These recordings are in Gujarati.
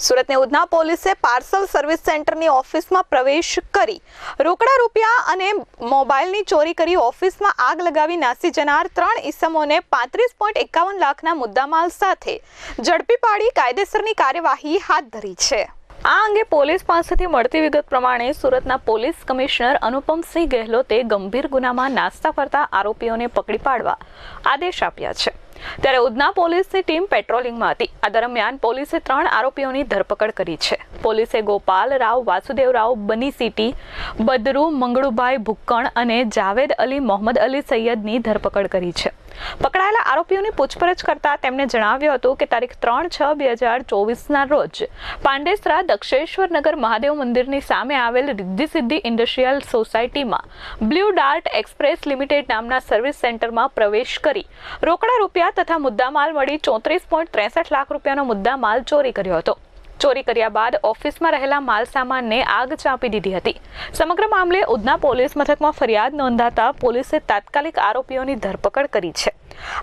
સુરતની ઉધના પોલીસે પાર્સલ સર્વિસ સેન્ટરની ઓફિસમાં પ્રવેશ કરી રોકડા રૂપિયા અને મોબાઈલની ચોરી કરી ઓફિસમાં આગ લગાવી નાસી જનાર ત્રણ ઈસમોને પાંત્રીસ પોઈન્ટ એકાવન લાખના મુદ્દામાલ સાથે ઝડપી પાડી કાયદેસરની કાર્યવાહી હાથ ધરી છે. આ અંગે પોલીસ પાસેથી મળતી વિગત પ્રમાણે સુરતના પોલીસ કમિશનર અનુપમસિંહ ગેહલોતે ગંભીર ગુનામાં નાસ્તા ફરતા આરોપીઓને પકડી પાડવા આદેશ આપ્યા છે. ત્યારે ઉધના પોલીસની ટીમ પેટ્રોલિંગમાં હતી. આ દરમિયાન પોલીસે ત્રણ આરોપીઓની ધરપકડ કરી છે. પોલીસે ગોપાલ રાવ, વાસુદેવ રાવ, બની સિટી, બદરુ, મંગળુભાઈ ભુક્કણ અને જાવેદ અલી, મોહમ્મદ અલી સૈયદની ધરપકડ કરી છે. પકડાયેલા આરોપીઓની પૂછપરછ કરતા તેમણે જણાવ્યું હતું કે તારીખ ત્રણ છ બે હજાર ચોવીસના રોજ પાંડેસરા દક્ષેશ્વર નગર મહાદેવ મંદિરની સામે આવેલ રિદ્ધિ સિદ્ધિ ઇન્ડસ્ટ્રીયલ સોસાયટીમાં બ્લુ ડાર્ટ એક્સપ્રેસ લિમિટેડ નામના સર્વિસ સેન્ટરમાં પ્રવેશ કરી રોકડા રૂપિયા તથા મુદ્દામાલ મળી ચોત્રીસ પોઈન્ટ ત્રેસઠ લાખ રૂપિયાનો મુદ્દામાલ ચોરી કર્યો હતો. ચોરી કર્યા બાદ ઓફિસમાં રહેલા માલ સામાનને આગ ચાંપી દીધી હતી. સમગ્ર મામલે ઉધના પોલીસ મથકમાં ફરિયાદ નોંધાતા પોલીસે તાત્કાલિક આરોપીઓની ધરપકડ કરી છે.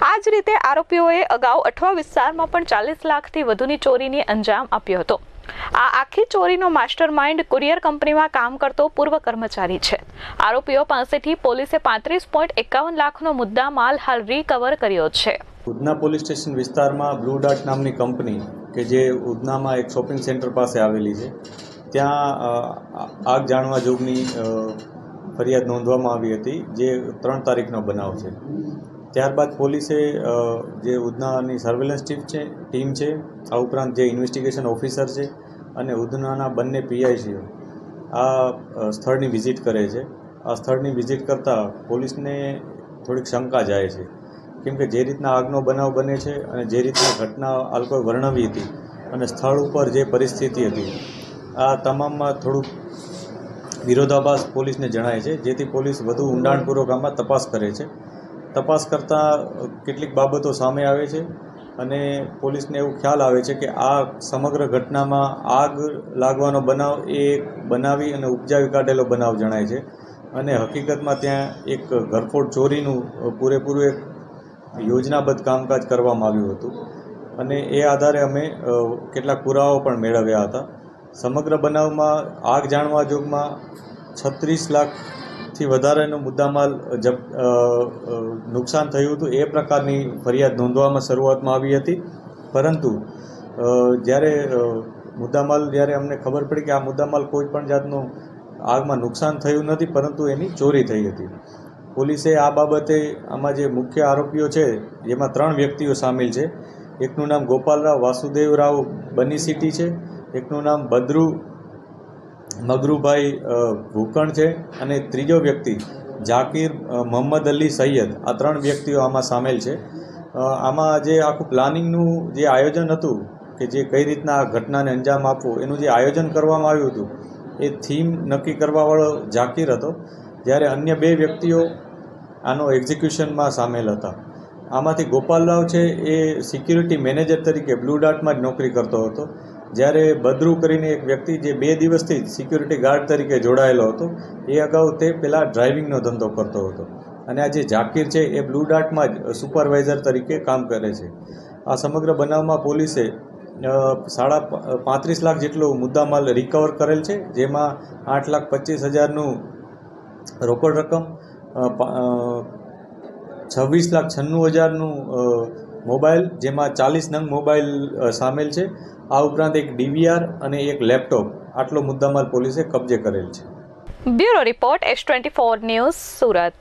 આ જ રીતે આરોપીઓએ અગાઉ અઠવા વિસ્તારમાં પણ ચાલીસ લાખથી વધુની ચોરીની અંજામ આપ્યો હતો. આ આખી ચોરીનો માસ્ટર માઇન્ડ કુરિયર કંપનીમાં કામ કરતો પૂર્વ કર્મચારી છે. આરોપીઓ પાસેથી પોલીસે પાંત્રીસ પોઈન્ટ એકાવન લાખનો મુદ્દા માલ હાલ રિકવર કર્યો છે. ઉધના પોલીસ સ્ટેશન વિસ્તારમાં બ્લુ ડાર્ટ નામની કંપની કે જે ઉધનામાં એક શોપિંગ સેન્ટર પાસે આવેલી છે, ત્યાં આગ જાણવા જોગની ફરિયાદ નોંધવામાં આવી હતી, જે ત્રણ તારીખનો બનાવ છે. ત્યારબાદ પોલીસે જે ઉધનાની સર્વેલન્સ ટીમ છે ટીમ છે, આ ઉપરાંત જે ઇન્વેસ્ટિગેશન ઓફિસર છે અને ઉધનાના બંને પીઆઈસીઓ આ સ્થળની વિઝિટ કરે છે. આ સ્થળની વિઝિટ કરતાં પોલીસને થોડીક શંકા જાય છે. કેમ કે જે રીતના આગનો બનાવ બને છે અને જે રીતના ઘટના આ લોકોએ વર્ણવી હતી અને સ્થળ ઉપર જે પરિસ્થિતિ હતી, આ તમામમાં થોડુંક વિરોધાભાસ પોલીસને જણાય છે, જેથી પોલીસ વધુ ઊંડાણપૂર્વક આમાં તપાસ કરે છે. તપાસ કરતાં કેટલીક બાબતો સામે આવે છે અને પોલીસને એવું ખ્યાલ આવે છે કે આ સમગ્ર ઘટનામાં આગ લાગવાનો બનાવ એ બનાવી અને ઉપજાવી કાઢેલો બનાવ જણાય છે. અને હકીકતમાં ત્યાં એક ઘરફોડ ચોરીનું પૂરેપૂરું એક યોજનાબદ્ધ કામકાજ કરવામાં આવ્યું હતું. અને એ આધારે અમે કેટલાક પુરાવાઓ પણ મેળવ્યા હતા. સમગ્ર બનાવમાં આગ જાણવા જોગમાં છત્રીસ લાખથી વધારેનો મુદ્દામાલ જપ નુકસાન થયું હતું. એ પ્રકારની ફરિયાદ નોંધવામાં શરૂઆતમાં આવી હતી. પરંતુ જ્યારે મુદ્દામાલ, જ્યારે અમને ખબર પડી કે આ મુદ્દામાલ કોઈ પણ જાતનું આગમાં નુકસાન થયું નથી, પરંતુ એની ચોરી થઈ હતી. પોલીસે આ બાબતે આમાં જે મુખ્ય આરોપીઓ છે, જેમાં ત્રણ વ્યક્તિઓ સામેલ છે. એકનું નામ ગોપાલરાવ વાસુદેવરાવ બની સિટી છે. એકનું નામ બદ્રુ મગરુભાઈ ભૂકણ છે. અને ત્રીજો વ્યક્તિ ઝાકીર મોહમ્મદ અલી સૈયદ. આ ત્રણ વ્યક્તિઓ આમાં સામેલ છે. આમાં જે આખું પ્લાનિંગનું જે આયોજન હતું કે જે કઈ રીતના ઘટનાને અંજામ આપવો, એનું જે આયોજન કરવામાં આવ્યું હતું, એ થીમ નક્કી કરવાવાળો ઝાકીર હતો. જ્યારે અન્ય બે વ્યક્તિઓ આનો એક્ઝિક્યુશનમાં સામેલ હતા. આમાંથી ગોપાલરાવ છે એ સિક્યુરિટી મેનેજર તરીકે બ્લુ ડાર્ટમાં જ નોકરી કરતો હતો. જ્યારે બદ્રુ કરીને એક વ્યક્તિ જે બે દિવસથી જ સિક્યુરિટી ગાર્ડ તરીકે જોડાયેલો હતો, એ અગાઉ તે પહેલાં ડ્રાઇવિંગનો ધંધો કરતો હતો. અને આ જે ઝાકીર છે એ બ્લુ ડાર્ટમાં જ સુપરવાઇઝર તરીકે કામ કરે છે. આ સમગ્ર બનાવમાં પોલીસે સાડા પાંત્રીસ લાખ જેટલો મુદ્દામાલ રિકવર કરેલ છે, જેમાં આઠ લાખ પચીસ હજારનું રોકડ રકમ છવ્વીસ લાખ છન્નું હજારનું મોબાઈલ, જેમાં ચાલીસ નંગ મોબાઈલ સામેલ છે. આ ઉપરાંત એક ડીવીઆર અને એક લેપટોપ. આટલો મુદ્દામાલ પોલીસે કબજે કરેલ છે. Bureau report S twenty four news Surat.